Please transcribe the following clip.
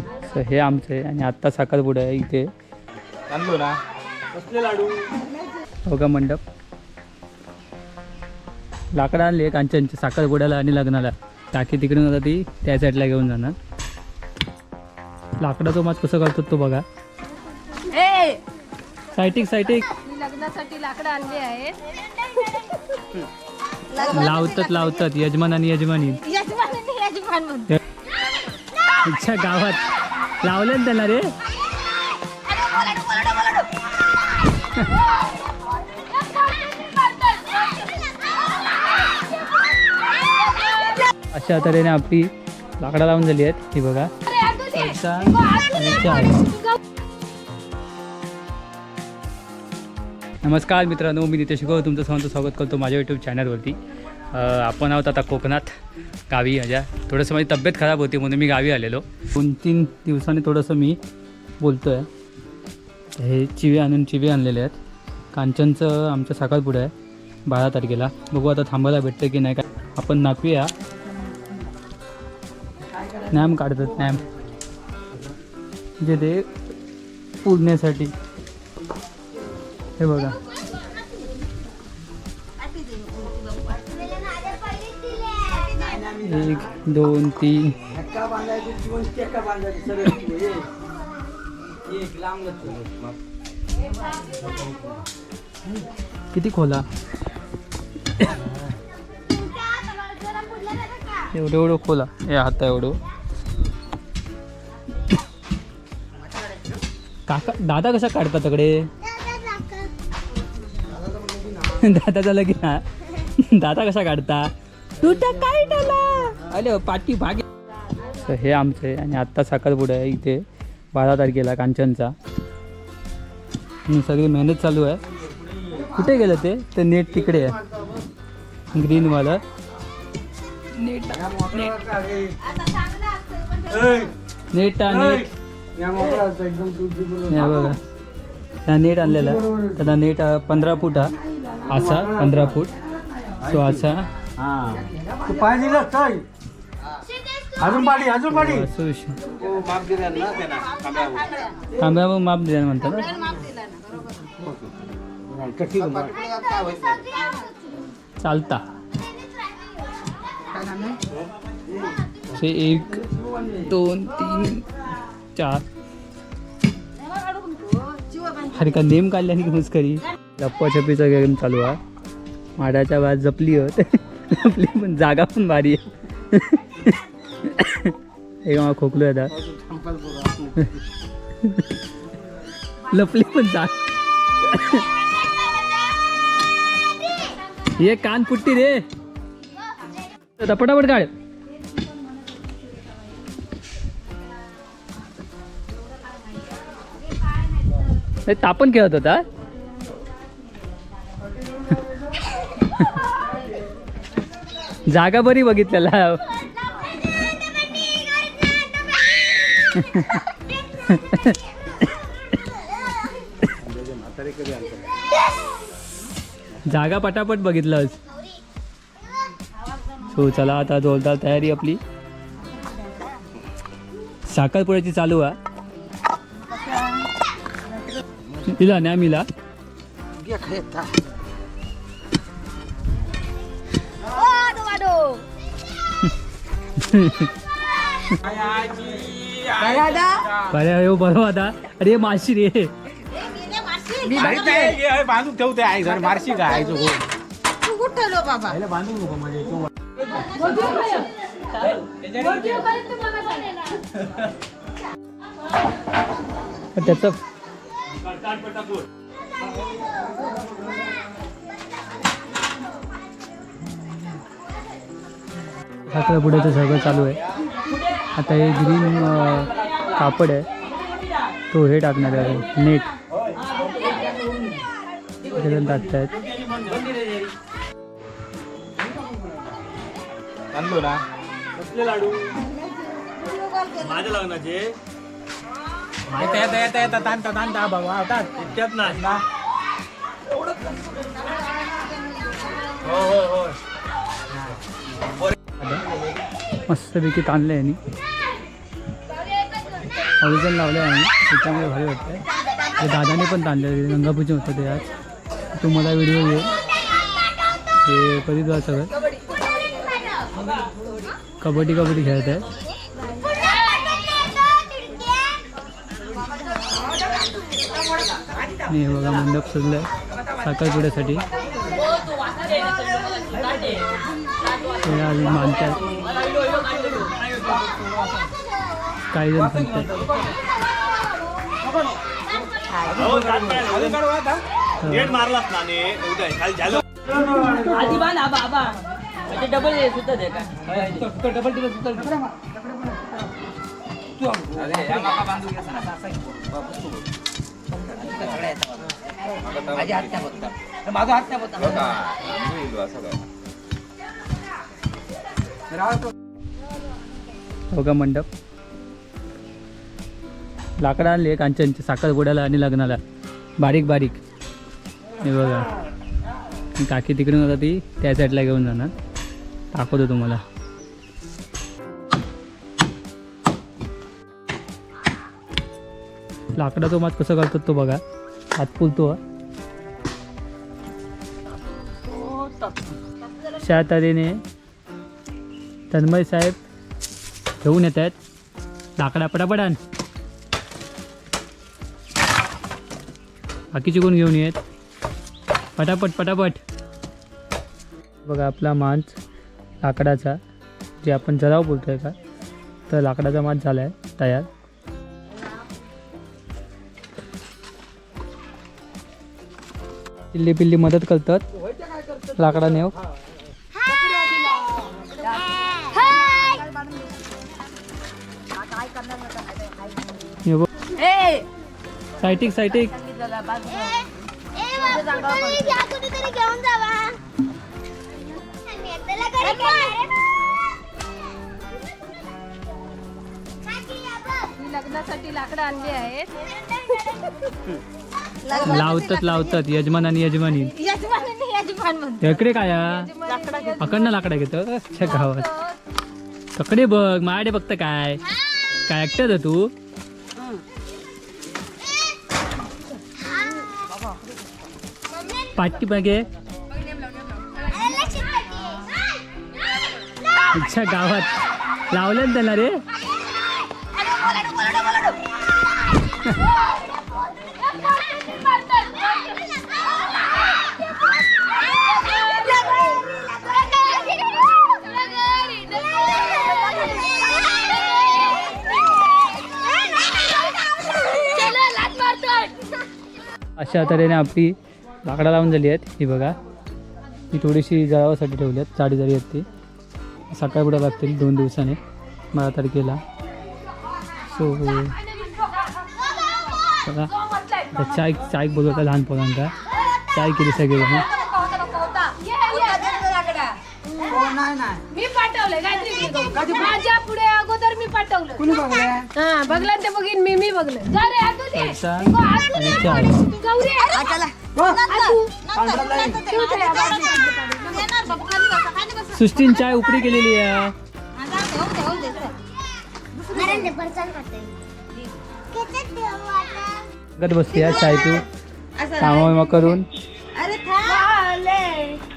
So हे आमचं आहे आणि आत्ता साखरपुडा आहे इथे. आणलो ना. कसले लाडू? बघा मंडप? लाकडं आणले कांचनचे साखरपुड्याला आणि लग्नाला. टाकी तिकडून आता ती त्या साईडला घेऊन जाणार. लाकडाचा मास कसं करतात तो बघा. ए! सायटिक सायटिक लग्नासाठी लाकडं आणली आहेत लावतात लावतात. यजमान आणि यजमानी. यजमान अच्छा गावात. लावले ना त्याला रे. अशा तऱ्हेने आपली लाकडा लावून झाली आहेत. ही बघा. नमस्कार मित्रांनो मी नितेश गो तुमचं सर्वांचं स्वागत करतो माझ्या यूट्यूब चॅनलवरती आपण आहोत आता कोकणात गावी. माझ्या थोडंसं माझी तब्येत खराब होती म्हणून मी गावी आलेलो. दोन तीन दिवसांनी थोडंसं मी बोलतो आहे हे चिवे आणून चिवे आणलेले आहेत. कांचनचं आमचं साखरपुडं आहे बारा तारखेला. बघू आता थांबायला भेटतं की नाही. काय आपण नाचूया नॅम काढतात नॅम. जे ते पुरण्यासाठी. हे बघा. एक दोन तीन. किती खोला? एवढं एवढं खोला. हे हाता एवढं. काका दादा कसा काढता तकडे? दादा झालं की ना. दादा कसा काढता? तुझा काय झाला अरे पाठी भागे तर हे आमचं आहे आणि आत्ता साखरपुडा आहे इथे. बारा तारखेला कांचनचा. सगळी मेहनत चालू आहे. कुठे गेलं ते? ते नेट तिकडे आहे. ग्रीनवालं नेट नेट. नेट हे बघा. नेट आणलेला. त्याला नेट पंधरा फूट हा. असा पंधरा फूट. तो असा तू पाय दिलं चल. अजून पाडी अजून पाडी असं विषय. माप दिला माप दिला म्हणतात. चालता. से एक दोन तीन चार. अरे का नेम काढल्याने की मुस्करी? लप्पाछपीचा गेम चालू आहे. माडाच्या बाद जपली होत. आपली पण जागा पण भारी आहे. एक मला खोकलो आता लपली पण जाग ये कान पुट्टी रे. आता पटापट काढ. तापण खेळत होता? जागा बरी बघितलेला. जागा पटापट बघितलं सो चला आता जोरदार तयारी आपली. साखरपुड्याची चालू आहे तिला न्या मिला. बरे हो बरोबर आता. अरे माशी रे. माहीत आहे की बांधून ठेवते आई घर मारशी का आई जो बाबा? बांधू नको म्हणजे त्याचं साखरपुड्याचं सगळं चालू आहे. आता हे ग्रीन कापड आहे. तो हे टाकणार आहे. नेट. कसले लाडू? माझ्या लग्नाचे. येता बाबा इतक्यात ना. हो हो हो. मस्तपैकी ताणलं आहे यांनी. ऑरिजिनल लावले आहे त्याच्यामुळे भारी वाटतं ते दादाने पण ताणले गंगापूजन होतं ते आज. तुम्हाला व्हिडिओ येईल ते कधी तुला सगळं कबड्डी कबड्डी खेळत आहे. हे बघा मंडप सजलं साखरपुड्यासाठी. अजून मानतात काही जण सांगतात म्हणजे डबल सुद्धा का डबल हात नाही माझा हात नाही हो का मंडप. लाकडं आणली कांचनची साखरपुड्याला आणि लग्नाला. बारीक बारीक. हे बघा. काकी तिकडून होता ती त्या साईडला घेऊन जाणार. दाखवतो तुम्हाला. लाकडाचा मात कसं करतात तो बघा. हात फुलतो. अशा तऱ्हेने तन्मय साहेब घेऊन येत आहेत. लाकडा पटापटान बाकीचे कोण घेऊन येत? पटापट पटापट. बघा आपला मांस लाकडाचा जे आपण जराव बोलतोय का तर लाकडाचा मांस झाला आहे तयार. पिल्ली पिल्ली मदत करतात. लाकडा नेव हे सायटिक सायटिक. घेऊन जावा मी लग्नासाठी लाकडं आणली आहेत. लावतात लावतात. यजमान आणि यजमानी. यजमानी यजमान म्हणतो इकडे काय अकडनं लाकडा घेतो. अच्छा गावात. तकडे बघ माझ्याकडे बघतं काय? काय ऐकतात तू? पाठी बघे अच्छा गावात. लावलं त्याला रे? अशा तऱ्हेने आपली लाकडा लावून झाली आहेत. ही बघा. ही थोडीशी जळावासाठी ठेवली आहेत. चाडी जरी आहेत ती सकाळी पुढे लागतील दोन दिवसाने. बारा तारखेला. सो बघा. आता चाय चाय बोलवता लहान पोरांका चाय केली सगळेजण मी पाठवलंय. गायत्री माझ्या पुढे अगोदर हा बघला ते बघीन. मी मी बघलं. जा रे पैसा. हो, आणि. चाय गौरी आतू. ठेव ते आवाज. सृष्टीन चाय उपरी केलेली आहे. बसली आहे चाय तू कामा करून. वाले.